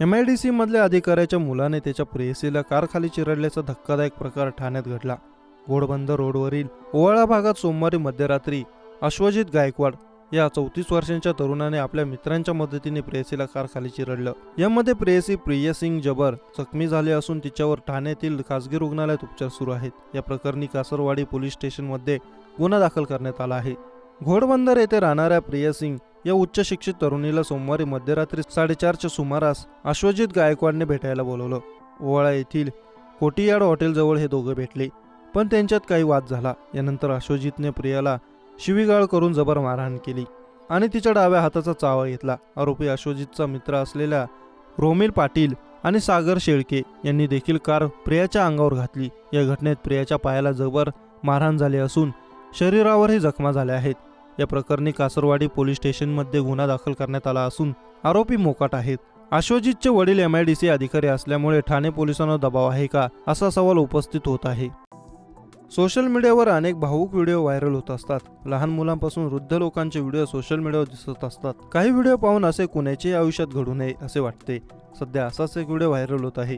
M I D सीमधल्या अधिकाऱ्याच्या मुलाने त्याच्या प्रेयसीला कारखाली चिरडल्याचा धक्कादायक प्रकार ठाण्यात घडला. घोडबंद रोडवरील ओवाळा भागात सोमवारी मध्यरात्री अश्वजित गायकवाड या चौतीस वर्षांच्या तरुणाने आपल्या मित्रांच्या मदतीने प्रेयसीला कारखाली चिरडलं. यामध्ये प्रेयसी प्रिया सिंग जबर जखमी झाले असून तिच्यावर ठाण्यातील खासगी रुग्णालयात उपचार सुरू आहेत. या प्रकरणी कासरवाडी पोलीस स्टेशनमध्ये गुन्हा दाखल करण्यात आला आहे. घोडबंदर येथे राहणाऱ्या प्रिया सिंग या उच्च शिक्षित तरुणीला सोमवारी मध्यरात्री साडेचारच्या सुमारास अश्वजित गायकवाडने भेटायला बोलवलं. ओवाळा येथील कोटियाड हॉटेलजवळ हे दोघं भेटले पण त्यांच्यात काही वाद झाला. यानंतर अश्वजितने प्रियाला शिवीगाळ करून जबर मारहाण केली आणि तिच्या डाव्या हाताचा चावा घेतला. आरोपी अश्वजितचा मित्र असलेल्या रोमिल पाटील आणि सागर शेळके यांनी देखील कार प्रियाच्या अंगावर घातली. या घटनेत प्रियाच्या पायाला जबर मारहाण झाली असून शरीरावरही जखमा झाल्या आहेत. या प्रकरणी कासरवाडी पोलीस स्टेशनमध्ये गुन्हा दाखल करण्यात आला असून आरोपी मोकाट आहेत. अश्वजितचे वडील एम आय डी सी अधिकारी असल्यामुळे ठाणे पोलिसांना दबाव आहे का असा सवाल उपस्थित होत आहे. सोशल मीडियावर अनेक भावूक व्हिडिओ व्हायरल होत असतात. लहान मुलांपासून वृद्ध लोकांचे व्हिडिओ सोशल मीडियावर दिसत असतात. काही व्हिडिओ पाहून असे कुणाच्याही आयुष्यात घडू नये असे वाटते. सध्या असाच एक व्हिडिओ व्हायरल होत आहे.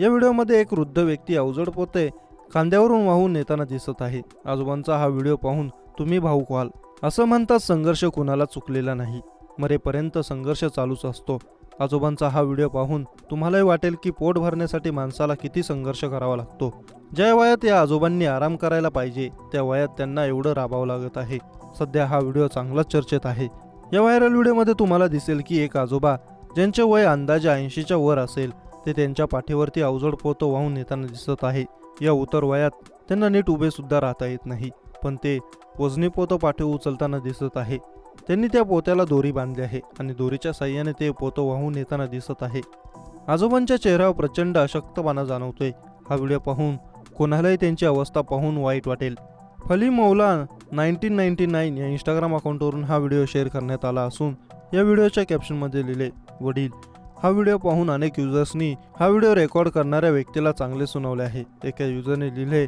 या व्हिडिओमध्ये एक वृद्ध व्यक्ती अवजड पोते खांद्यावरून वाहून नेताना दिसत आहे. आजोबांचा हा व्हिडिओ पाहून तुम्ही भाऊक व्हाल. असं म्हणतात संघर्ष कुणाला चुकलेला नाही. मरेपर्यंत संघर्ष चालूच असतो. आजोबांचा हा व्हिडिओ पाहून तुम्हालाही वाटेल की पोट भरण्यासाठी माणसाला किती संघर्ष करावा लागतो. ज्या वयात या आजोबांनी आराम करायला पाहिजे त्या वयात त्यांना एवढं राबावं लागत आहे. सध्या हा व्हिडिओ चांगलाच चर्चेत आहे. या व्हायरल व्हिडिओमध्ये तुम्हाला दिसेल की एक आजोबा ज्यांचे वय अंदाजे ऐंशीच्या वर असेल ते त्यांच्या पाठीवरती अवजड पोतं वाहून नेताना दिसत आहे. या उतर वयात त्यांना नीट उभे सुद्धा राहता येत नाही. पण ते वजनी पोतं पाठी उचलताना दिसत आहे. त्यांनी त्या पोत्याला दोरी बांधली आहे आणि दोरीच्या साह्याने ते पोतं वाहून येताना दिसत आहे. आजोबांच्या चेहऱ्यावर प्रचंड अशक्तपणा जाणवतोय. हा व्हिडिओ पाहून कोणालाही त्यांची अवस्था पाहून वाईट वाटेल. Fali Maula nineteen ninety nine या इंस्टाग्राम अकाउंटवरून हा व्हिडिओ शेअर करण्यात आला असून या व्हिडिओच्या कॅप्शनमध्ये लिहिले वडील हा व्हिडिओ पाहून अनेक युजर्सनी हा व्हिडिओ रेकॉर्ड करणाऱ्या व्यक्तीला चांगले सुनावले आहे. एका युजरने लिहिले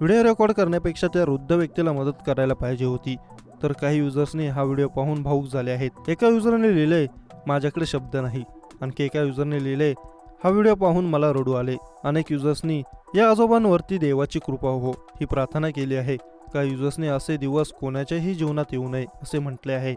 व्हिडिओ रेकॉर्ड करण्यापेक्षा त्या वृद्ध व्यक्तीला मदत करायला पाहिजे होती. तर काही युजर्सनी हा व्हिडिओ पाहून भाऊक झाले आहेत. एका युजरने लिहिले माझ्याकडे शब्द नाही. आणखी एका युजरने लिहिले हा व्हिडिओ पाहून मला रडू आले. अनेक युजर्सनी या आजोबांवरती देवाची कृपा हो ही प्रार्थना केली आहे. काही युजर्सने असे दिवस कोणाच्याही जीवनात येऊ नये असे म्हटले आहे.